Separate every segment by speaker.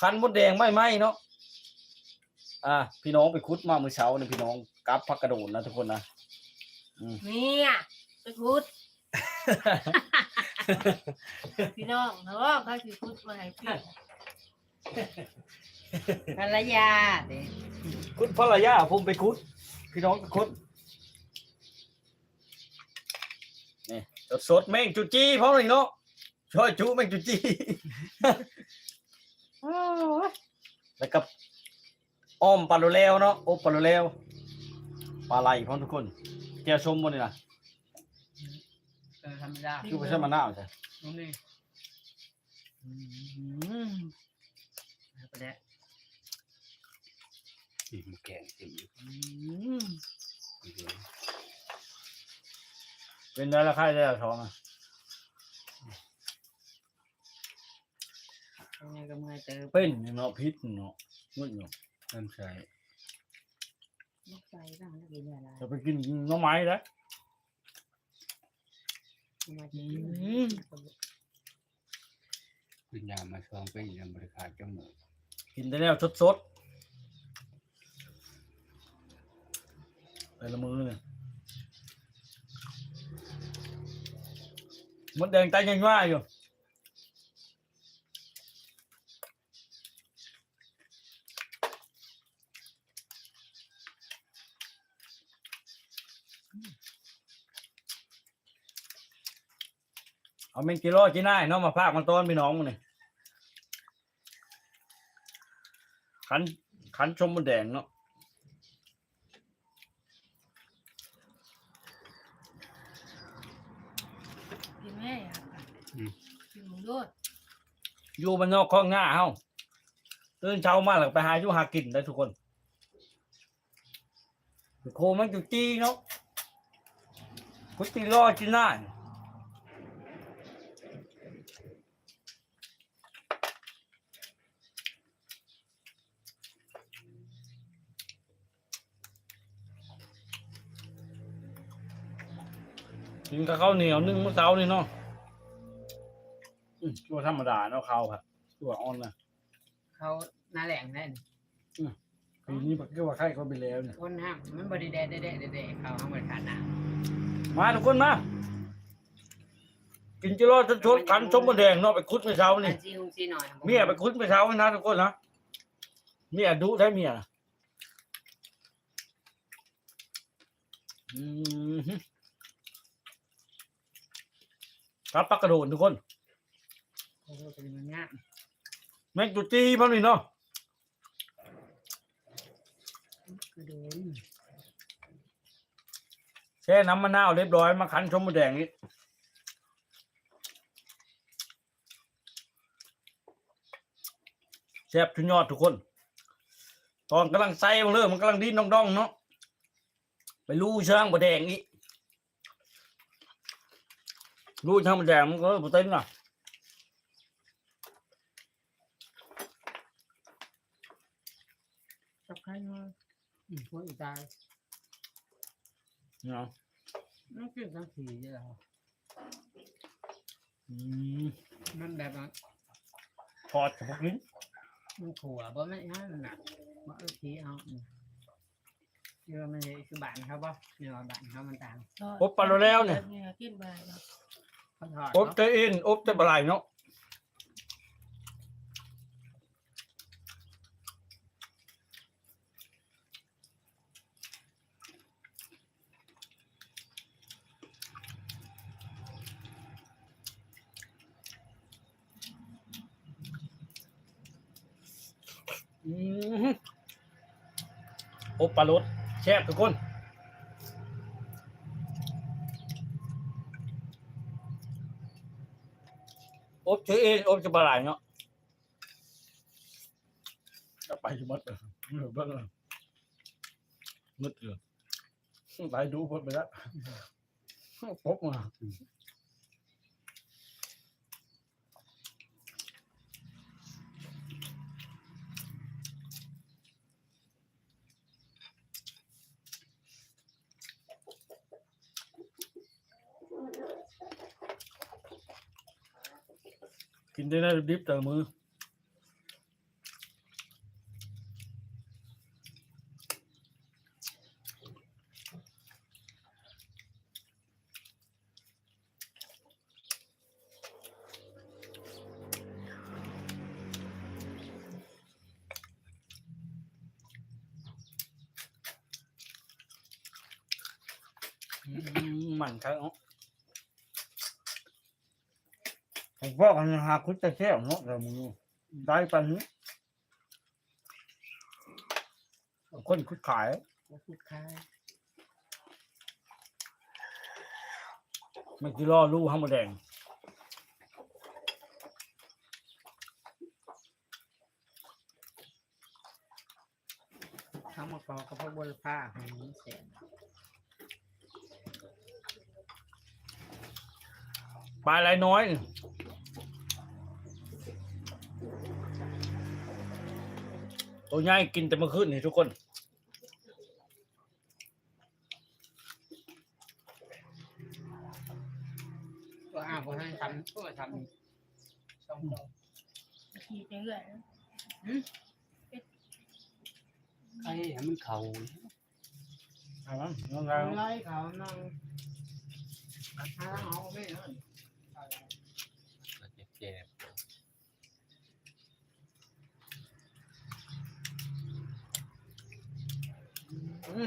Speaker 1: คันมดแดงไม่ไหมเนาะอ่าพี่น้องไปคุดมาเมื่อเช้าเนี่ยพี่น้องกราบพักกระโดดนะทุกคนนะ
Speaker 2: เนี่ยไปคุด พี่น้องเนาะเขาสิคุดมาให้พี่
Speaker 3: ภรรยาเด้
Speaker 1: คุดภรรยาผมไปคุด พี่น้องไปคุดนี่สดๆแม่งจุจี้พร้อมเลยเนาะช่วยจุแม่งจุจี้ แล้วก็อ้อมปลาโลแล้วเนาะโอ้ปลาโลแล้วปลาไหลพร้อมทุกคนแกชมหมดเลยนะ
Speaker 3: เออธรรมดา
Speaker 1: คือไปใช่มะนาวใช่
Speaker 3: น้องนี่เอาไปแล้ว
Speaker 4: อิ่มแกงอิ่ม
Speaker 1: เป็นได้ละค่ายได้ละท้องอะ
Speaker 3: ยังไง ก็เมื่อยเติม
Speaker 1: เป็นเนาะพิษเนาะมึนเนาะ
Speaker 4: น้ำใส่
Speaker 3: ลูกไฟบ้างนักกินอะไร
Speaker 1: จะไปกินหน้องไม้แล้ว
Speaker 3: มากิน
Speaker 4: วิญญาณมาซองเป็นยังบริการจมูก
Speaker 1: กินแต่แนวสดๆแต่ละมือเนี่ยมดแดงตายยังว่าอยู่ เอาเมนกิโลกินได้เนาะมาพากมันต้นพี่น้องมันนี่ขันขันชมมดแดงเนาะ
Speaker 2: กินแม่อะกินหมูด้วย
Speaker 1: อยู่บ้านนอกข้องหน้าเฮาตื่นเช้ามาหลังไปหาอยู่หากินได้ทุกคนโคมันจุจีเนาะกุฏิรอจิน่า กินกับข้าวเหนียวนึ่งมื้อเช้านี่เนาะอืมตัวธรรมดาเนาะข้าวครับตัวอ่อนนะ
Speaker 3: เขาหน้าแหลงนั่น
Speaker 1: ปีนี้บักเกี่ยวว่าไข่เขาไปแล้วเนี่ย
Speaker 3: คนห้ามมันบริแดดแดดแดดแดดเขาห้ามบริการน้
Speaker 1: มาทุกคนมากินจิโร่ชดขันชมมะแดงเนาะไปคุดไปเช้าำนี่
Speaker 3: อันซีฮุงซีหน่อย
Speaker 1: เมียไปคุดไปเช้านะทุกคนนะเมียดุได้เมียนะอืมฮึ ครับปักกระโดดทุกคน
Speaker 3: โอ้โหเป็นมันง่าย
Speaker 1: แม่งจุจีพังนี่เนาะ
Speaker 3: คือเดิน
Speaker 1: แช่น้ำมะนาวเรียบร้อยมาขันชมมะแดงนี่แซ่บทุกยอดทุกคน ตอนกำลังใส่มันเริ่มมันกำลังดิ้นดองๆเนาะไปลู่ช่างมะแดงอีก ลู่ช่างมะแดงมันก็บ่เต้นน่ะ
Speaker 3: จับใครมาอืมหัวอีตาย
Speaker 1: เนาะ
Speaker 3: นั่นคือทั้งสีเลยเหรอ
Speaker 1: อืม
Speaker 3: มันแบบว่า
Speaker 1: ทอดกับพวกนี้
Speaker 3: มันขัวบ่ไม่ให้มันหนักว่าเออทีเอาอืมเยอะมันเลยคือบ้านเขาป่ะเนื้อบ้านเขามันต่าง
Speaker 1: อบปลาโลแล้วเนี่ย
Speaker 2: กินไปเนาะ
Speaker 3: เขาทอด
Speaker 1: อบ
Speaker 3: เนาะ
Speaker 1: เตอินอบเตบะไหลเนาะอืมอบปลารสแซ่บทุกคน อบเชอเองอบจะบหลายเนาะจะไปจะมัดเออเบ้างมัดเออไปดูพดไปแล้วพบมา กินได้ได้ดิบแต่มือมันครับ นาะ
Speaker 5: ผมบอกกันหาคุณจะแค่เนาะแต่มึงได้ปันนี้
Speaker 1: คนคุดขาย
Speaker 3: บ่พูดคาย
Speaker 1: มันคือล่อลู่ห้ามแดง
Speaker 3: ข้าวมะกอกกับพวกบัวผ้าให้มันแสน
Speaker 1: ปลาอะไรน้อย นี่ตัวใหญ่กินแต่เมื่อคืนนี่ทุกคน
Speaker 3: ก็อ้าวก็ให้ทำก็ทำสองตัว
Speaker 2: ขี่ไปเรื่อยนะ
Speaker 4: ไอ้ให้มันเข่า
Speaker 1: เอามั้งยังไง
Speaker 3: ไล่เขานั่งหาเอาไม่เนาะ
Speaker 4: ก็จะเจ็บ
Speaker 1: โอ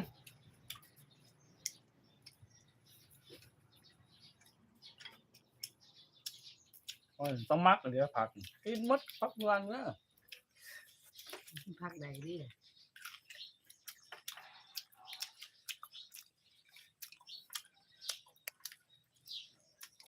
Speaker 1: ้ยต้องมักเดี๋ยวผักกินมดพักวันนะ
Speaker 3: พักใดดิ